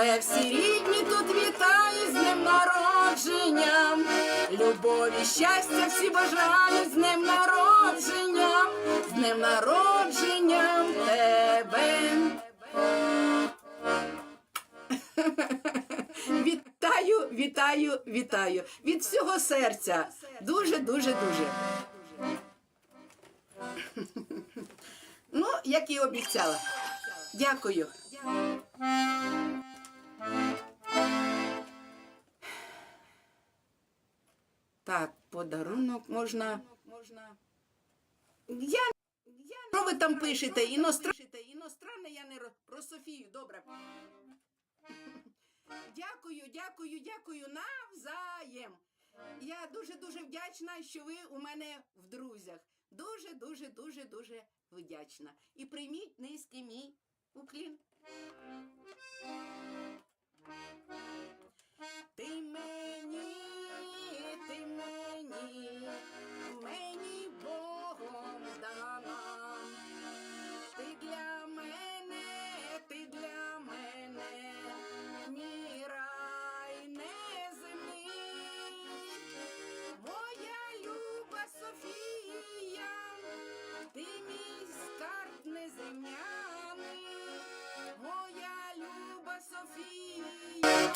Тебе всі рідні тут вітають з днем народження. Любові, щастя, всі бажають з днем народження, з днем народження тебе. Вітаю, вітаю, вітаю. Від всього серця. Дуже, дуже, дуже. Ну, як і обіцяла. Дякую. Так, подарунок можна. Я, що ви там пишете? Іностранне, я не про Софію, добре. Дякую, дякую, дякую навзаєм. Я дуже дуже вдячна, що ви у мене в друзях. Дуже, дуже, дуже, дуже вдячна. І прийміть низький мій уклін.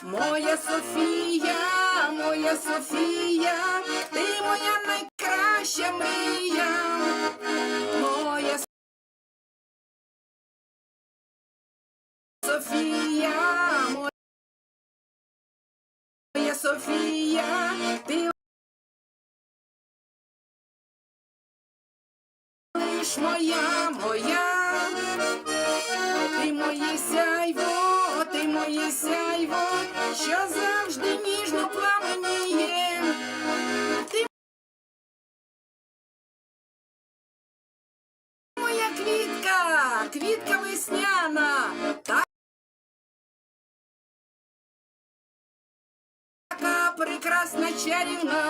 Моя Софія, моя Софія, ти моя найкраща мрія. Моя Софія, моя Софія, ти лиш моя, моя, моє сяйво, що завжди ніжно пламеніє. Ти моя квітка, квітка весняна. Така прекрасна чарівна.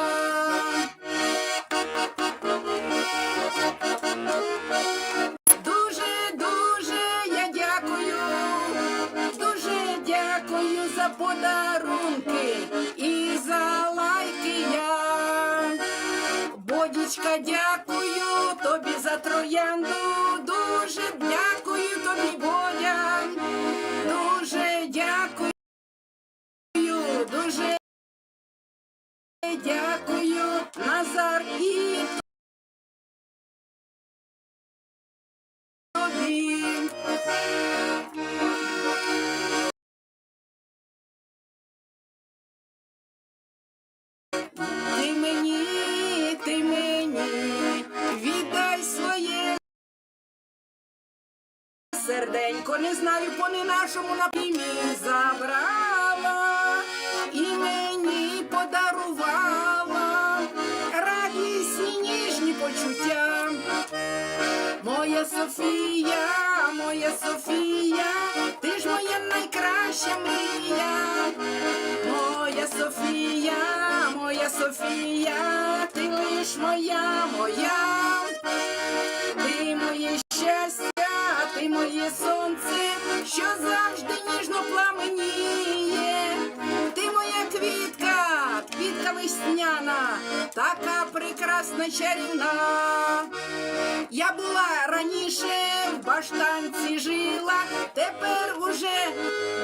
Бодічка, дякую тобі за троянду. Дуже дякую тобі, Бодя. Дуже дякую, дуже дякую, Назар і серденько, не знаю, по не нашому напрямі забрала і мені подарувала радісні ніжні почуття. Моя Софія, моя Софія, ти ж моя найкраща мрія. Моя Софія, моя Софія, ти лиш моя, моя, ти моє щастя, ти моє сонце, що завжди ніжно пламеніє. Ти моя квітка, квітка весняна, така прекрасна чарівна. Я була раніше в баштанці жила, тепер уже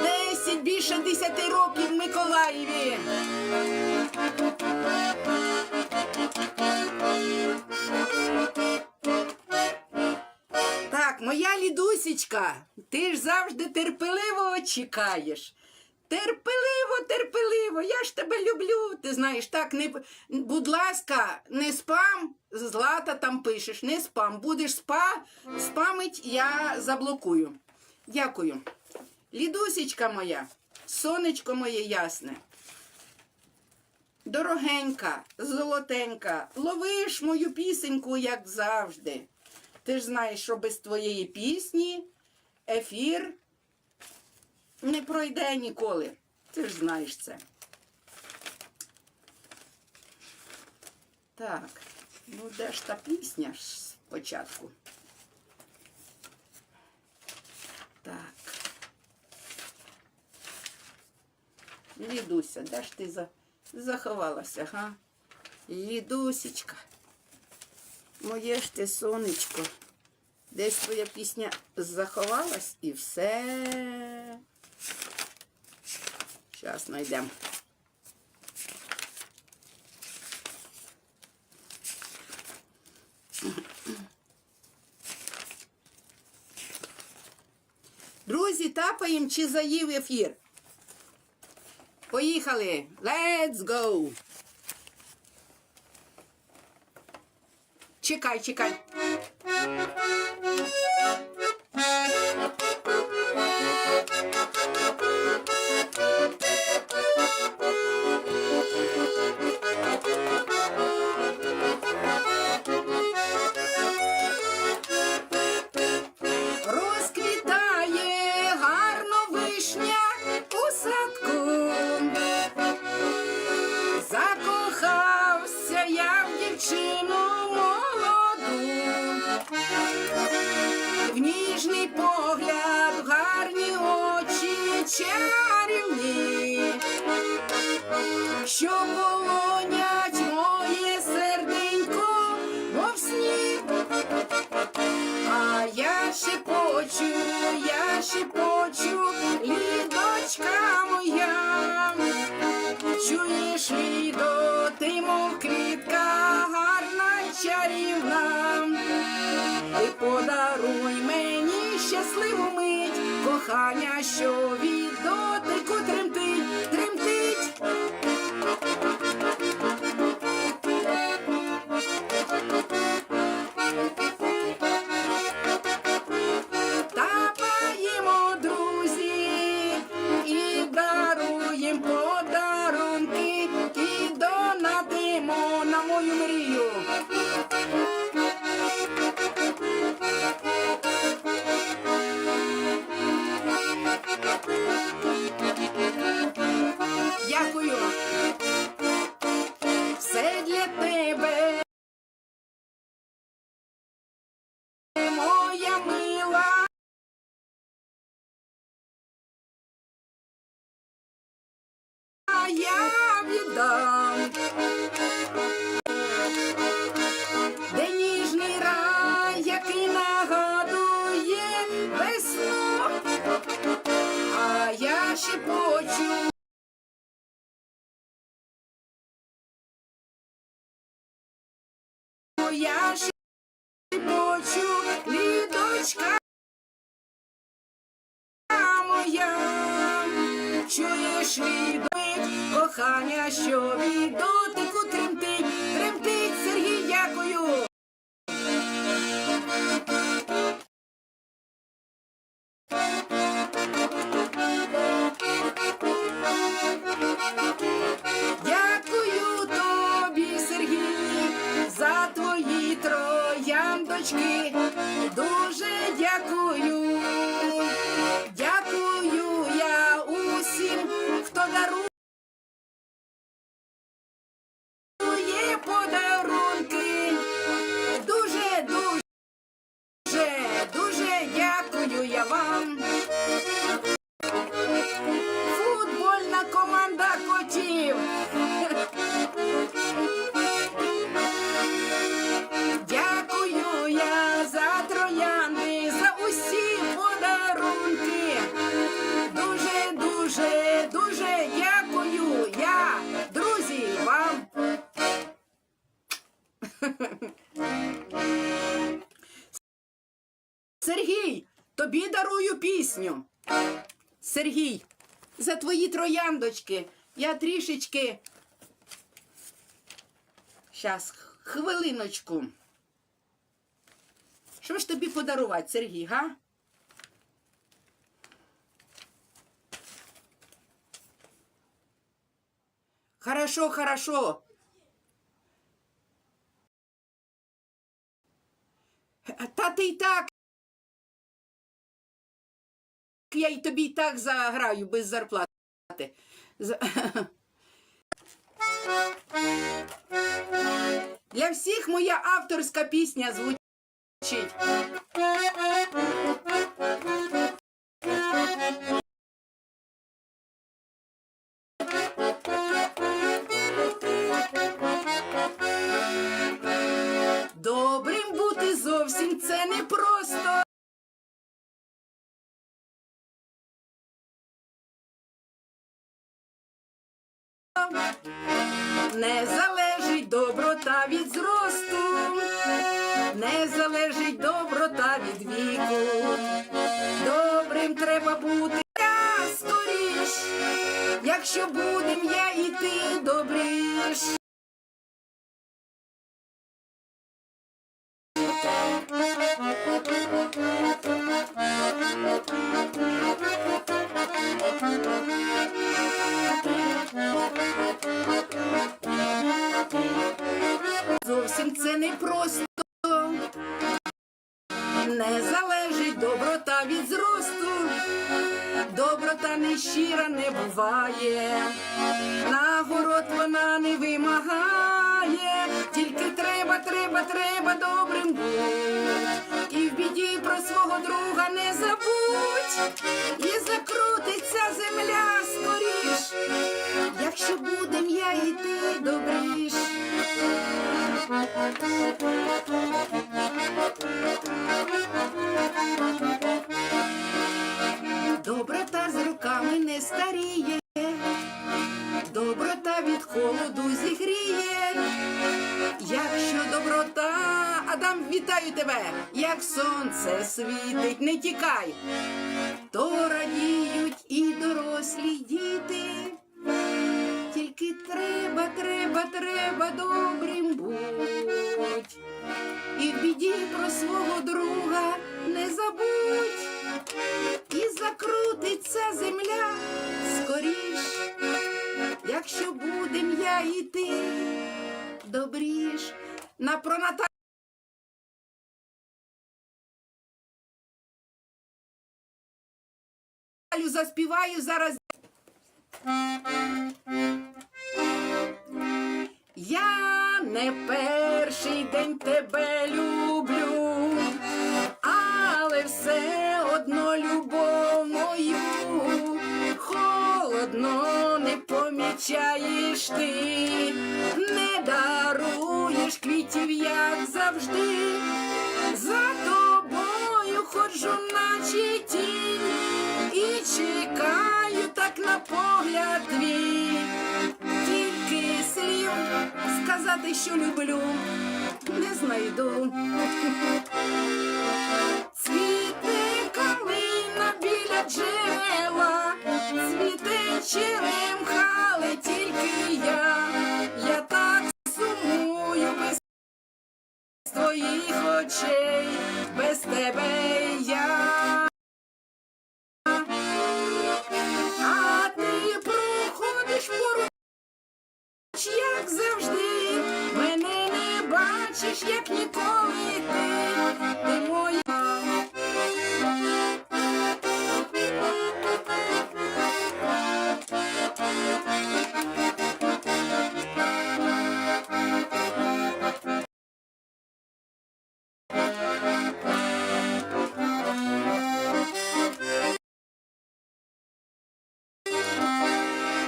десять більше десяти років в Миколаєві. Лідусічка, ти ж завжди терпеливо чекаєш. Терпеливо, терпеливо, я ж тебе люблю. Ти знаєш, так, не, будь ласка, не спам, злата там пишеш, не спам. Будеш спа, спамить, я заблокую. Дякую. Лідусічка моя, сонечко моє ясне. Дорогенька, золотенька, ловиш мою пісеньку, як завжди. Ти ж знаєш, що без твоєї пісні ефір не пройде ніколи. Ти ж знаєш це. Так, ну де ж та пісня спочатку? Так. Лідуся, де ж ти за... заховалася, га? Лідусечка. Моє ж ти сонечко. Десь твоя пісня заховалась і все. Зараз знайдемо. Друзі, тапаємо чи заїв ефір. Поїхали. Let's go. Чекай, чекай. Шепочу, я шепочу, літочка моя, чуєш лідо, ти мов квітка гарна чарівна, і подаруй мені щасливу мить, кохання, що від тремтить, а я шепочу. Лідочка моя, чуєш відбить кохання, що від дотику тремтить, тремтить, Сергій, трояндочки. Сергій, тобі дарую пісню. Сергій, за твої трояндочки я трішечки. Щас, хвилиночку. Що ж тобі подарувати, Сергій, га? Хорошо, хорошо. Ти й так. Я й тобі й так заграю без зарплати. Для всіх моя авторська пісня звучить. Не залежить доброта від зросту, не залежить доброта від віку. Добрим треба бути я скоріш, якщо будем я і ти добріш. Доброта нещира не буває, нагород вона не вимагає, тільки треба, треба, треба добрим будь. І в біді про свого друга не забудь, і закрутиться земля скоріш, якщо будем я і ти добріш. Вітаю тебе, як сонце світить, не тікай, то радіють і дорослі діти. Тільки треба, треба, треба добрим будь. І в біді про свого друга не забудь. І закрутиться земля скоріш, якщо будем я і ти добріш. На про заспіваю зараз. Я не перший день тебе люблю, але все одно любов мою холодно не помічаєш ти, не даруєш квітів, як завжди. За тобою ходжу, наче тінь, чекаю так на погляд твій. Тільки слів сказати, що люблю, не знайду. Цвіте калина біля джерела, цвіте черемха, бачиш, як ніколи ти, ти моя.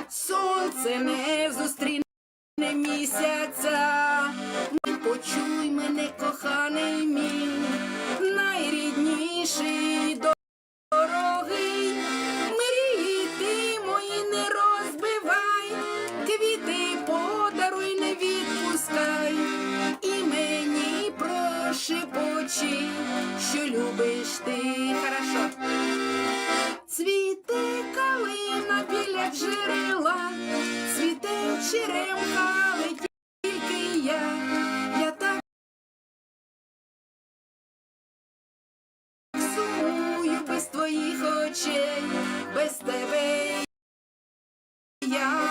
Сонце не почуй мене, коханий мій, найрідніший дорогий, мрії ти мої не розбивай, квіти подаруй, не відпускай, і мені прошепочи, що любиш ти. Хорошо. Цвіте калина біля джерела, цвіте черемха, але тільки я, я.